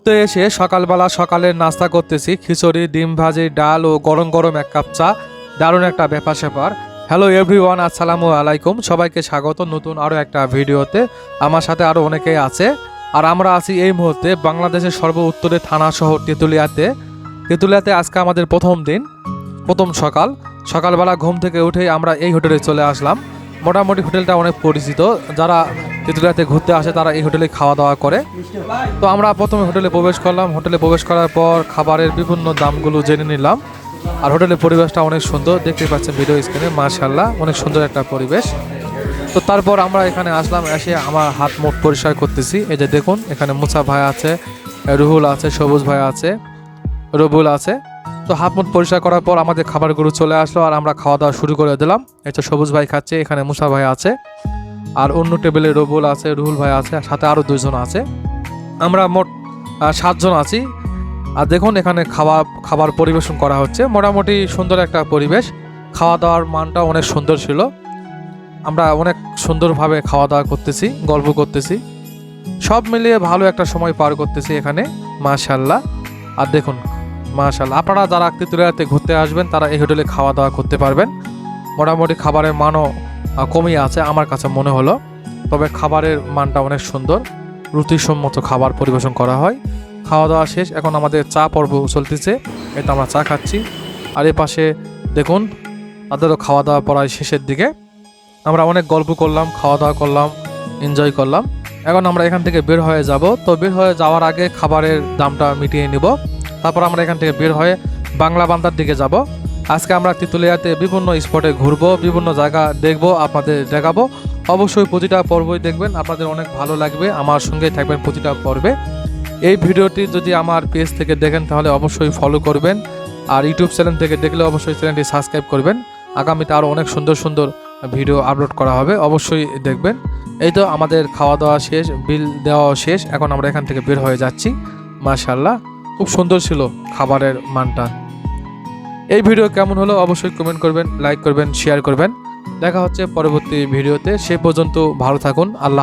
ঘুরতে এসে সকালবেলা সকালের নাস্তা করতেছি। খিচুড়ি, ডিম ভাজি, ডাল ও গরম গরম এক কাপ চা। দারুণ একটা ব্যাপার স্যাপার। হ্যালো এভরিওয়ান আসসালামু আলাইকুম। সবাইকে স্বাগত নতুন আরও একটা ভিডিওতে। আমার সাথে আরও অনেকেই আছে। আর আমরা আছি এই মুহূর্তে বাংলাদেশের সর্ব উত্তরে থানা শহর তেঁতুলিয়াতে। তেঁতুলিয়াতে আজকে আমাদের প্রথম দিন, প্রথম সকাল। সকালবেলা ঘুম থেকে উঠেই আমরা এই হোটেলে চলে আসলাম। মোটামুটি হোটেলটা অনেক পরিচিত। যারা তেঁতুলিয়াতে ঘুরতে আসে, তারা এই হোটেলে খাওয়া দাওয়া করে। তো আমরা প্রথমে হোটেলে প্রবেশ করলাম। হোটেলে প্রবেশ করার পর খাবারের বিভিন্ন দামগুলো জেনে নিলাম। আর হোটেলের পরিবেশটা অনেক সুন্দর। দেখতে পাচ্ছেন ভিডিও স্ক্রিনে মার্শাল্লাহ অনেক সুন্দর একটা পরিবেশ। তো তারপর আমরা এখানে আসলাম, এসে আমার হাত মুখ পরিষ্কার করতেছি। এই যে দেখুন, এখানে মুসা ভাই আছে, রুহুল আছে, সবুজ ভাই আছে, রবুল আছে। তো হাত মুখ পরিষ্কার করার পর আমাদের খাবারগুলো চলে আসলো আর আমরা খাওয়া দাওয়া শুরু করে দিলাম। তো সবুজ ভাই খাচ্ছে, এখানে মুসা ভাই আছে। আর অন্য টেবিলে রবুল আছে, রুহুল ভাই আছে সাথে আরও দুইজন আছে। আমরা মোট সাতজন আছি। আর দেখুন এখানে খাওয়া, খাবার পরিবেশন করা হচ্ছে। মোটামুটি সুন্দর একটা পরিবেশ। খাওয়া দাওয়ার মানটা অনেক সুন্দর ছিল। আমরা অনেক সুন্দরভাবে খাওয়া দাওয়া করতেছি, গল্প করতেছি। সব মিলিয়ে ভালো একটা সময় পার করতেছি এখানে মাশাল্লাহ আর দেখুন মাশাল্লাহ আপনারা যারা তেঁতুলিয়াতে ঘুরতে আসবেন, তারা এই হোটেলে খাওয়া দাওয়া করতে পারবেন। মোটামুটি খাবারের মানও কমই আছে আমার কাছে মনে হলো। তবে খাবারের মানটা অনেক সুন্দর। রুচিসম্মত খাবার পরিবেশন করা হয়। খাওয়া দাওয়া শেষ। এখন আমাদের চা পর্ব চলতেছে। এটা আমরা চা খাচ্ছি। আর এ পাশে দেখুন, তাদেরও খাওয়া দাওয়া পড়ায় শেষের দিকে। আমরা অনেক গল্প করলাম খাওয়া দাওয়া করলাম এনজয় করলাম। এখন আমরা এখান থেকে বের হয়ে যাব। তো বের হয়ে যাওয়ার আগে খাবারের দামটা মিটিয়ে নিব। তারপর আমরা এখান থেকে বের হয়ে বাংলা বান্দার দিকে যাব। আজকে আমরা তিতুলিয়াতে বিভিন্ন স্পটে ঘুরবো, বিভিন্ন জায়গা দেখব, আপনাদের দেখাবো। অবশ্যই প্রতিটা পর্বই দেখবেন, আপনাদের অনেক ভালো লাগবে, আমার সঙ্গে থাকবেন প্রতিটা পর্বে। এই ভিডিওটি যদি আমার পেজ থেকে দেখেন, তাহলে অবশ্যই ফলো করবেন। আর ইউটিউব চ্যানেল থেকে দেখলে অবশ্যই চ্যানেলটি সাবস্ক্রাইব করবেন। আগামীতে আরও অনেক সুন্দর সুন্দর ভিডিও আপলোড করা হবে, অবশ্যই দেখবেন। এই তো আমাদের খাওয়া দাওয়া শেষ বিল দেওয়া শেষ, এখন আমরা এখান থেকে বের হয়ে যাচ্ছি। মাশাল্লাহ খুব সুন্দর ছিল খাবারের মানটা। এই ভিডিও কেমন হলো অবশ্যই কমেন্ট করবেন লাইক করবেন শেয়ার করবেন। দেখা হচ্ছে পরবর্তী ভিডিওতে, সে পর্যন্ত ভালো থাকুন, আল্লাহ